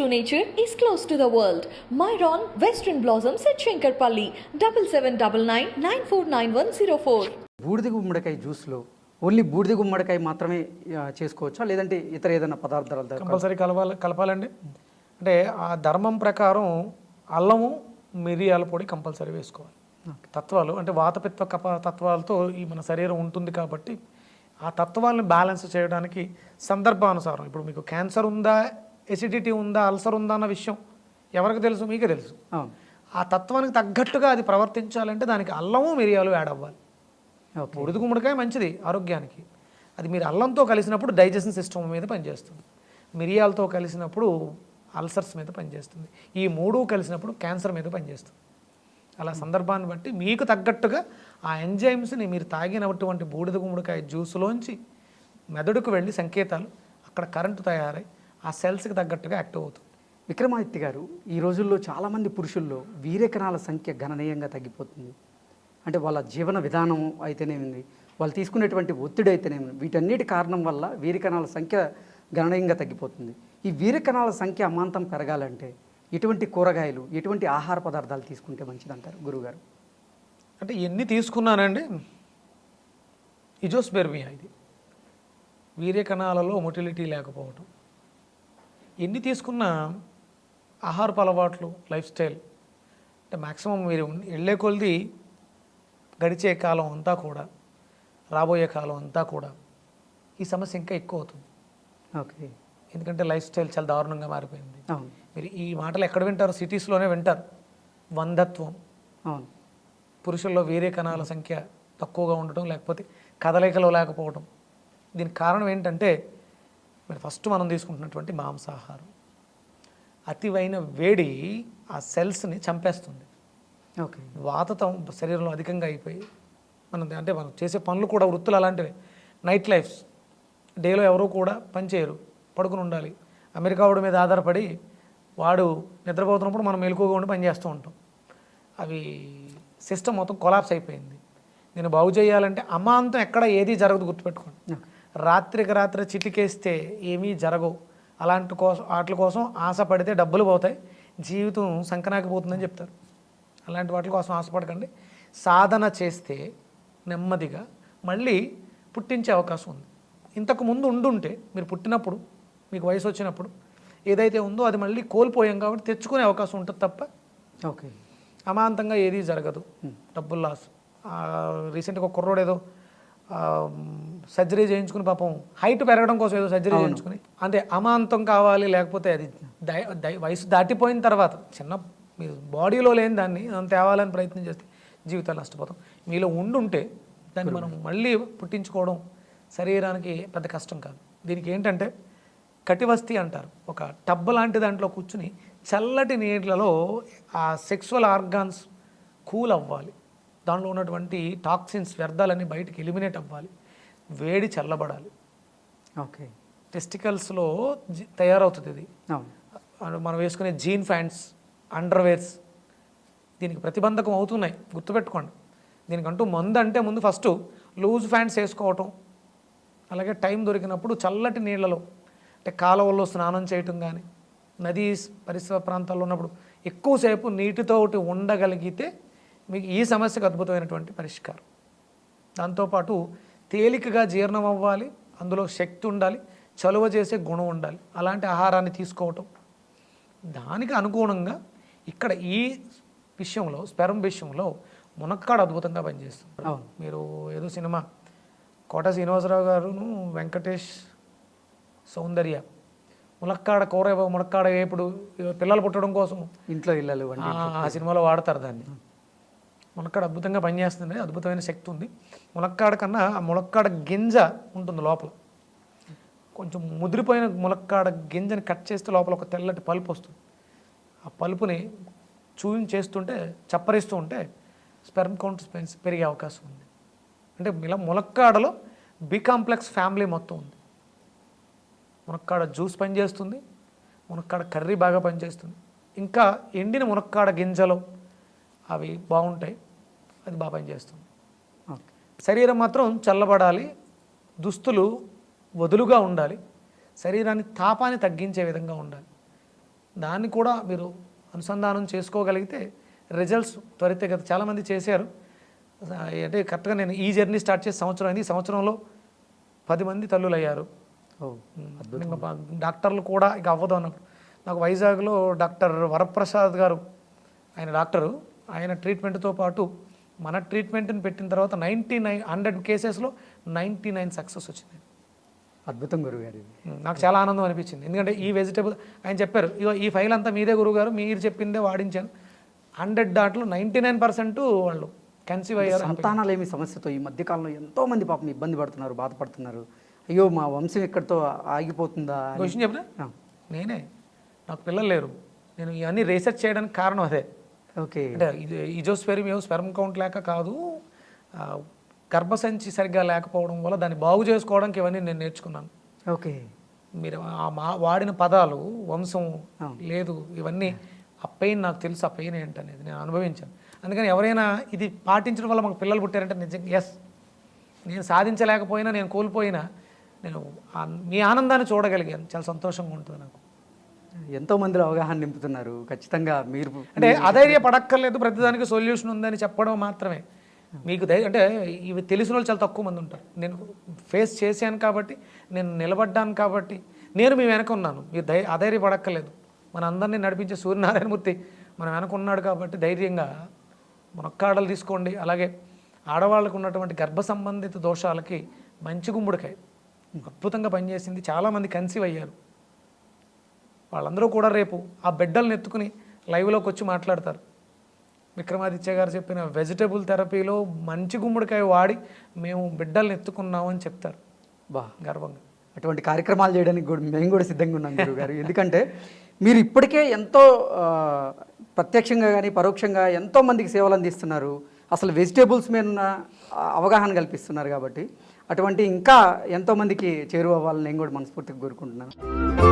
to nature is close to the world. Myron Western Blossoms at Shankarpalli. Double seven double nine nine four nine one zero four. బూడిద గుమ్మడికాయ జ్యూస్లో only బూడిద గుమ్మడికాయ మాత్రమే చేసుకోవచ్చా లేదంటే ఇతర ఏదైనా పదార్థాలు దా- కంపల్సరీ కలపాలి కలపాలండి అంటే ఆ ధర్మం ప్రకారం అల్లము మిరియాల పొడి కంపల్సరీ వేసుకోవాలి తత్వాలు అంటే వాతపిత్త కప తత్వాలతో ఈ మన శరీరం ఉంటుంది కాబట్టి ఆ తత్వాలను బ్యాలెన్స్ చేయడానికి సందర్భానుసారం ఇప్పుడు మీకు క్యాన్సర్ ఉందా ఎసిడిటీ ఉందా అల్సర్ ఉందా అన్న విషయం ఎవరికి తెలుసు? మీకే తెలుసు. ఆ తత్వానికి తగ్గట్టుగా అది ప్రవర్తించాలంటే దానికి అల్లము మిరియాలు యాడ్ అవ్వాలి. బుడిద గుమ్మడికాయ మంచిది ఆరోగ్యానికి. అది మీరు అల్లంతో కలిసినప్పుడు డైజెషన్ సిస్టమ్ మీద పనిచేస్తుంది. మిరియాలతో కలిసినప్పుడు అల్సర్స్ మీద పనిచేస్తుంది. ఈ మూడు కలిసినప్పుడు క్యాన్సర్ మీద పనిచేస్తుంది. అలా సందర్భాన్ని బట్టి మీకు తగ్గట్టుగా ఆ ఎంజైమ్స్ని మీరు తాగినటువంటి బూడిద గుమ్మడికాయ జ్యూస్లోంచి మెదడుకు వెళ్ళి సంకేతాలు అక్కడ కరెంటు తయారై ఆ సెల్స్కి తగ్గట్టుగా యాక్టివ్ అవుతుంది విక్రమాదిత్య గారు ఈ రోజుల్లో చాలామంది పురుషుల్లో వీర్యకణాల సంఖ్య గణనీయంగా తగ్గిపోతుంది. అంటే వాళ్ళ జీవన విధానం అయితేనేమింది వాళ్ళు తీసుకునేటువంటి ఒత్తిడి అయితేనేమి వీటన్నిటి కారణం వల్ల వీర్యకణాల సంఖ్య గణనీయంగా తగ్గిపోతుంది. ఈ వీర్యకణాల సంఖ్య అమాంతం పెరగాలంటే ఎటువంటి కూరగాయలు ఎటువంటి ఆహార పదార్థాలు తీసుకుంటే మంచిదంటారు గురువుగారు? అంటే ఎన్ని తీసుకున్నానండి? ఇజోస్పెర్మియా ఇది. వీర్య కణాలలో మొటిలిటీ లేకపోవటం. ఎన్ని తీసుకున్నా ఆహారపు అలవాట్లు లైఫ్ స్టైల్ అంటే మ్యాక్సిమం మీరు వెళ్ళే కొలది గడిచే కాలం అంతా కూడా రాబోయే కాలం అంతా కూడా ఈ సమస్య ఇంకా ఎక్కువ అవుతుంది. ఓకే. ఎందుకంటే లైఫ్ స్టైల్ చాలా దారుణంగా మారిపోయింది. మీరు ఈ మాటలు ఎక్కడ వింటారు? సిటీస్లోనే వింటారు. వంధత్వం. అవును. పురుషుల్లో వేరే కణాల సంఖ్య తక్కువగా ఉండటం లేకపోతే కదలికలో లేకపోవడం దీనికి కారణం ఏంటంటే మరి ఫస్ట్ మనం తీసుకుంటున్నటువంటి మాంసాహారం. అతివైన వేడి ఆ సెల్స్ని చంపేస్తుంది. ఓకే. వాతతం శరీరంలో అధికంగా అయిపోయి మనం అంటే మనం చేసే పనులు కూడా వృత్తులు అలాంటివే. Night lifes. డేలో ఎవరూ కూడా పని చేయరు. పడుకుని ఉండాలి. అమెరికా వాడి మీద ఆధారపడి వాడు నిద్రపోతున్నప్పుడు మనం మెలకువగా ఉండి పని చేస్తూ ఉంటాం. అవి సిస్టమ్ మొత్తం కొలాప్స్ అయిపోయింది. నేను బాగు చేయాలంటే అమాంతం ఎక్కడ ఏది జరగదు గుర్తుపెట్టుకోండి. రాత్రికి రాత్రి చిటికేస్తే ఏమీ జరగవు. అలాంటి కోసం వాటి కోసం ఆశ పడితే డబ్బులు పోతాయి. జీవితం సంకనాకపోతుందని చెప్తారు. అలాంటి వాటి కోసం ఆశపడకండి. సాధన చేస్తే నెమ్మదిగా మళ్ళీ పుట్టించే అవకాశం ఉంది. ఇంతకు ముందు ఉండుంటే మీరు పుట్టినప్పుడు మీకు వయసు వచ్చినప్పుడు ఏదైతే ఉందో అది మళ్ళీ కోల్పోయాం కాబట్టి తెచ్చుకునే అవకాశం ఉంటుంది తప్ప ఓకే. అమాంతంగా ఏది జరగదు. డబ్బులు లాస్. రీసెంట్గా ఒక కుర్రోడు ఏదో సర్జరీ చేయించుకుని పాపం హైట్ పెరగడం కోసం ఏదో సర్జరీ చేయించుకుని. అంటే అమాంతం కావాలి లేకపోతే అది వయసు దాటిపోయిన తర్వాత చిన్న మీ బాడీలో లేని దాన్ని తేవాలని ప్రయత్నం చేస్తే జీవితాలు నష్టపోతాం. మీలో ఉండుంటే దాన్ని మనం మళ్ళీ పుట్టించుకోవడం శరీరానికి పెద్ద కష్టం కాదు. దీనికి ఏంటంటే కటివస్తి అంటారు. ఒక టబ్ లాంటి దాంట్లో కూర్చుని చల్లటి నీళ్ళలో ఆ సెక్సువల్ ఆర్గాన్స్ కూల్ అవ్వాలి. దానిలో ఉన్నటువంటి టాక్సిన్స్ వ్యర్థాలన్నీ బయటికి ఎలిమినేట్ అవ్వాలి. వేడి చల్లబడాలి. ఓకే. టెస్టికల్స్లో జి- తయారవుతుంది ఇది. మనం వేసుకునే జీన్ ప్యాంట్స్ అండర్వేర్స్ దీనికి ప్రతిబంధకం అవుతున్నాయి. గుర్తుపెట్టుకోండి. దీనికంటూ మందు అంటే ముందు ఫస్ట్ లూజ్ ప్యాంట్స్ వేసుకోవటం. అలాగే టైం దొరికినప్పుడు చల్లటి నీళ్ళలో అంటే కాలువల్లో స్నానం చేయటం కానీ నదీ పరిసర ప్రాంతాల్లో ఉన్నప్పుడు ఎక్కువసేపు నీటితోటి ఉండగలిగితే మీకు ఈ సమస్యకు అద్భుతమైనటువంటి పరిష్కారం. దాంతోపాటు తేలికగా జీర్ణం అవ్వాలి అందులో శక్తి ఉండాలి చలువ చేసే గుణం ఉండాలి అలాంటి ఆహారాన్ని తీసుకోవటం. దానికి అనుగుణంగా ఇక్కడ ఈ విషయంలో స్పెరం విషయంలో మునక్కాడ అద్భుతంగా పనిచేస్తుంది. అవును. మీరు ఏదో సినిమా కోట శ్రీనివాసరావు గారును వెంకటేష్ సౌందర్య ములక్కాడ కూర ములక్కాడ వేపుడు పిల్లలు పుట్టడం కోసం ఇంట్లో ఇళ్ళలు ఆ సినిమాలో వాడతారు దాన్ని. ములక్కాడ అద్భుతంగా పనిచేస్తుంది అద్భుతమైన శక్తి ఉంది. ములక్కాడ కన్నా ఆ ములక్కాడ గింజ ఉంటుంది లోపల. కొంచెం ముదిరిపోయిన ములక్కాడ గింజని కట్ చేస్తే లోపల ఒక తెల్లటి పలుపు వస్తుంది. ఆ పలుపుని చూయిన్ చేస్తుంటే చప్పరిస్తూ ఉంటే స్పెర్మ్ కౌంట్ స్పెన్స్ పెరిగే అవకాశం ఉంది. అంటే ఇలా ములక్కాడలో బి కాంప్లెక్స్ ఫ్యామిలీ మొత్తం ఉంది. మునక్కాడ జ్యూస్ పనిచేస్తుంది మునక్కాడ కర్రీ బాగా పనిచేస్తుంది. ఇంకా ఎండిన మునక్కాడ గింజలు అవి బాగుంటాయి. అది బాగా పనిచేస్తుంది. ఓకే. శరీరం మాత్రం చల్లబడాలి దుస్తులు వదులుగా ఉండాలి శరీరాన్ని తాపాన్ని తగ్గించే విధంగా ఉండాలి. దాన్ని కూడా మీరు అనుసంధానం చేసుకోగలిగితే రిజల్ట్స్ త్వరితగతి చాలామంది చేశారు. అంటే కరెక్ట్గా నేను ఈ జర్నీ స్టార్ట్ చేసి సంవత్సరం అయింది. ఈ సంవత్సరంలో పది మంది తల్లులు అయ్యారు డాక్టర్లు కూడా ఇక అవ్వదు అన్నప్పుడు. నాకు వైజాగ్లో డాక్టర్ వరప్రసాద్ గారు ఆయన డాక్టరు. ఆయన ట్రీట్మెంట్తో పాటు మన ట్రీట్మెంట్ని పెట్టిన తర్వాత నైంటీ నైన్ హండ్రెడ్ కేసెస్లో నైంటీ నైన్ సక్సెస్ వచ్చింది. అద్భుతం గురుగారు నాకు చాలా ఆనందం అనిపించింది. ఎందుకంటే ఈ వెజిటేబుల్ ఆయన చెప్పారు ఇగో ఈ ఫైల్ అంతా మీదే గురుగారు మీరు చెప్పిందే వాడించాను. హండ్రెడ్ దాంట్లో నైంటీ నైన్ పర్సెంట్ వాళ్ళు కన్సీవ్ అయ్యారు. సంతానాలేమి సమస్యతో ఈ మధ్యకాలంలో ఎంతో మంది పాపం ఇబ్బంది పడుతున్నారు బాధపడుతున్నారు. అయ్యో మా వంశం ఇక్కడితో ఆగిపోతుందా అని. క్వశ్చన్ చెప్పిన నేనే. నాకు పిల్లలు లేరు. నేను ఇవన్నీ రీసెర్చ్ చేయడానికి కారణం అదే. ఓకే. అంటే ఇది ఇజోస్పెరిమ్ స్పెర్మ్ కౌంట్ లేక కాదు గర్భసంచి సరిగ్గా లేకపోవడం వల్ల దాన్ని బాగు చేసుకోవడానికి ఇవన్నీ నేను నేర్చుకున్నాను. ఓకే. మీరు ఆ మా వాడిన పదాలు వంశం. లేదు ఇవన్నీ ఆ పెయిన్ నాకు తెలుసు ఆ పెయిన్ ఏంటనేది నేను అనుభవించాను. అందుకని ఎవరైనా ఇది పాటించడం వల్ల మాకు పిల్లలు పుట్టారంటే నిజంగా ఎస్ నేను సాధించలేకపోయినా నేను కోల్పోయినా నేను మీ ఆనందాన్ని చూడగలిగాను. చాలా సంతోషంగా ఉంటుంది నాకు. ఎంతో మందిలో అవగాహన నింపుతున్నారు ఖచ్చితంగా మీరు అంటే అధైర్య పడక్కర్లేదు ప్రతిదానికి సొల్యూషన్ ఉందని చెప్పడం మాత్రమే. మీకు ధైర్యం అంటే ఇవి తెలిసిన వాళ్ళు చాలా తక్కువ మంది ఉంటారు. నేను ఫేస్ చేశాను కాబట్టి నేను నిలబడ్డాను కాబట్టి నేను మీ వెనక ఉన్నాను. మీరు ధై అధైర్య పడక్కర్లేదు మన అందరినీ నడిపించే సూర్యనారాయణమూర్తి మన వెనక ఉన్నాడు కాబట్టి ధైర్యంగా మునక్కాడలు తీసుకోండి. అలాగే ఆడవాళ్ళకు ఉన్నటువంటి గర్భ సంబంధిత దోషాలకి మంచి గుమ్మడికాయ అద్భుతంగా పనిచేసింది. చాలామంది కన్సీవ్ అయ్యారు. వాళ్ళందరూ కూడా రేపు ఆ బిడ్డల్ని ఎత్తుకుని లైవ్లోకి వచ్చి మాట్లాడతారు. విక్రమాదిత్య గారు చెప్పిన వెజిటబుల్ థెరపీలో మంచి గుమ్మడికాయ వాడి మేము బిడ్డల్ని ఎత్తుకున్నాం అని చెప్తారు. బా. గర్వంగా. అటువంటి కార్యక్రమాలు చేయడానికి కూడా మేము కూడా సిద్ధంగా ఉన్నాం గురువు గారు ఎందుకంటే మీరు ఇప్పటికే ఎంతో ప్రత్యక్షంగా కానీ పరోక్షంగా ఎంతో మందికి సేవలు అందిస్తున్నారు. అసలు వెజిటేబుల్స్ మీద ఉన్న అవగాహన కల్పిస్తున్నారు కాబట్టి అటువంటి ఇంకా ఎంతో మందికి చేరువ అవ్వాలని నేను కూడా మనస్ఫూర్తిగా కోరుకుంటున్నాను.